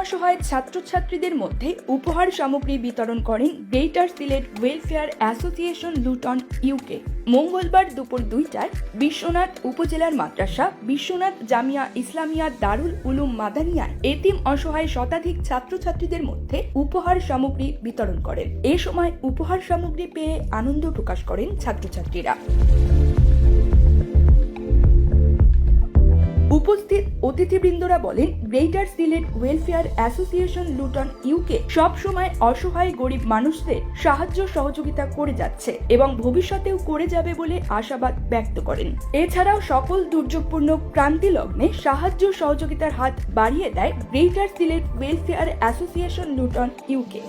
অসহায় ছাত্রছাত্রীদের মধ্যে উপহার সামগ্রী বিতরণ করেন greater Sylhet welfare association Luton UK. মঙ্গলবার দুপুর দুইটায় বিশ্বনাথ উপজেলার মাদ্রাসা, বিশ্বনাথ জামিয়া ইসলামিয়া দারুল উলুম মাদানিয়ায় এতিম অসহায় শতাধিক ছাত্রছাত্রীদের মধ্যে উপহার সামগ্রী বিতরণ করেন। এ সময় উপহার সামগ্রী পেয়ে আনন্দ প্রকাশ করেন ছাত্রছাত্রীরা। উপস্থিত অতিথিবৃন্দরা বলেন, greater Sylhet welfare association Luton UK সব সময় অসহায় গরিব মানুষদের সাহায্য সহযোগিতা করে যাচ্ছে এবং ভবিষ্যতেও করে যাবে বলে আশাবাদ ব্যক্ত করেন। এছাড়াও সকল দুর্যোগপূর্ণ ক্রান্তি লগ্নে সাহায্য সহযোগিতার হাত বাড়িয়ে দেয় greater Sylhet welfare association Luton UK.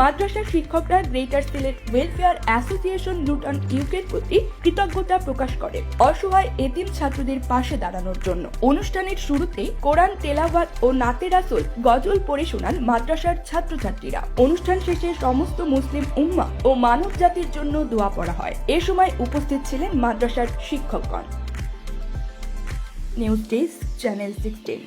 মাদ্রাসার শিক্ষকরা greater Sylhet welfare association Luton ইউকের প্রতি কৃতজ্ঞতা প্রকাশ করে অসহায় এতিম ছাত্রদের পাশে দাঁড়ানোর জন্য। অনুষ্ঠানের শুরুতে কোরআন, তেলাওয়াত ও নাতে রাসুল গজল পড়ে শোনান মাদ্রাসার ছাত্রছাত্রীরা। অনুষ্ঠান শেষে সমস্ত মুসলিম উম্মা ও মানব জাতির জন্য দোয়া পড়া হয়। এ সময় উপস্থিত ছিলেন মাদ্রাসার শিক্ষকগণ। News desk, channel sixteen.